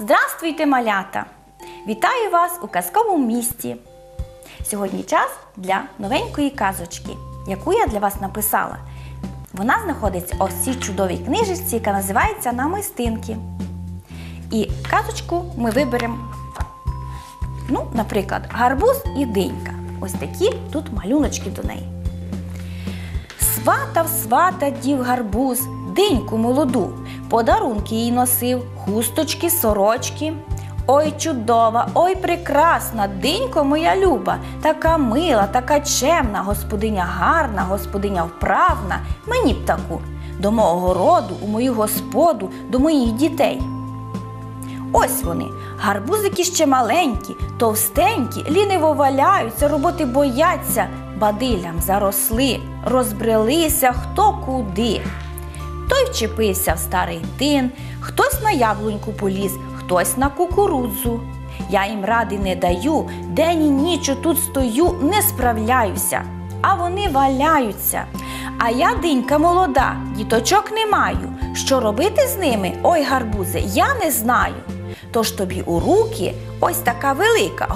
Здравствуйте, малята! Вітаю вас у казковому місті. Сьогодні час для новенької казочки, яку я для вас написала. Вона знаходиться в цій чудовій книжечці, яка називається Намистинки. І казочку ми виберемо, ну, наприклад, гарбуз і динька. Ось такі тут малюночки до неї. Сватав, свата дів гарбуз, диньку молоду, подарунки їй носив, хусточки, сорочки. Ой, чудова, ой, прекрасна, динько моя люба, така мила, така чемна, господиня гарна, господиня вправна, мені б таку, до мого роду, у мою господу, до моїх дітей. Ось вони, гарбузики ще маленькі, товстенькі, ліниво валяються, роботи бояться, бадиллям заросли, розбрелися хто куди. Той вчепився в старий тин, хтось на яблуньку поліз, хтось на кукурудзу. Я їм ради не даю, день і ніч тут стою, не справляюся, а вони валяються. А я динька молода, діточок не маю. Що робити з ними, ой гарбузе, я не знаю. Тож тобі у руки ось така велика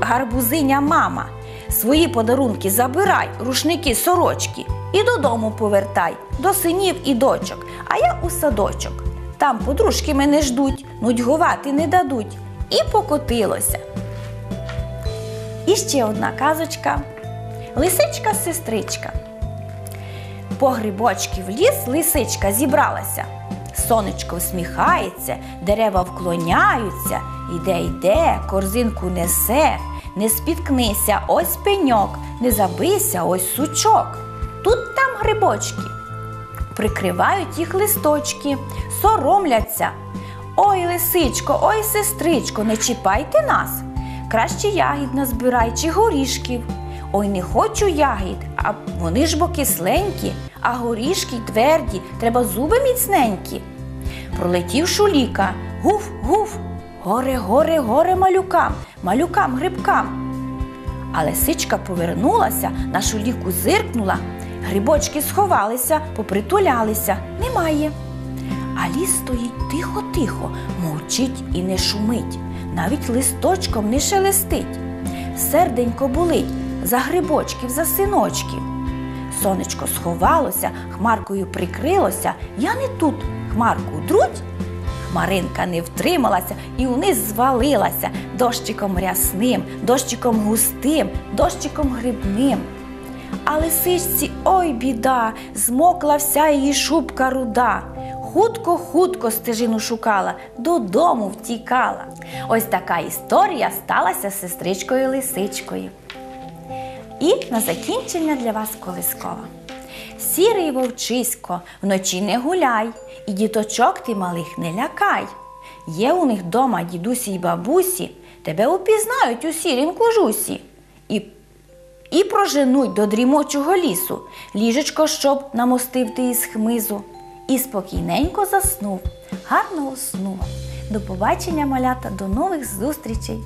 гарбузиня мама. Свої подарунки забирай, рушники, сорочки, і додому повертай, до синів і дочок, а я у садочок. Там подружки мене ждуть, нудьгувати не дадуть. І покотилося. І ще одна казочка. Лисичка-сестричка. По грибочки в ліс лисичка зібралася. Сонечко всміхається, дерева вклоняються, іде йде, корзинку несе, не спіткнися, ось пеньок, не забийся, ось сучок. Тут там грибочки. Прикривають їх листочки, соромляться. Ой, лисичко, ой, сестричко, не чіпайте нас. Краще ягід назбирай чи горішків. Ой, не хочу ягід, а вони ж бо кисленькі, а горішки тверді, треба зуби міцненькі. Пролетів шуліка, гуф, гуф, горе, горе, горе малюкам, малюкам грибкам. А лисичка повернулася, на шуліку зиркнула, грибочки сховалися, попритулялися, немає. А ліс стоїть тихо-тихо, мовчить і не шумить, навіть листочком не шелестить. Серденько болить за грибочків, за синочків. Сонечко сховалося, хмаркою прикрилося. Я не тут, хмарку друдь. Хмаринка не втрималася і униз звалилася дощиком рясним, дощиком густим, дощиком грибним. А лисичці, ой біда, змокла вся її шубка руда. Хутко, хутко стежину шукала, додому втікала. Ось така історія сталася з сестричкою лисичкою. І на закінчення для вас колискова. Сірий вовчисько, вночі не гуляй, і діточок ти малих не лякай. Є у них дома дідусі й бабусі, тебе упізнають у сірім кожусі. І, і проженуть до дрімочого лісу, ліжечко, щоб намостив ти із хмизу. І спокійненько заснув. Гарного сну. До побачення, малята, до нових зустрічей!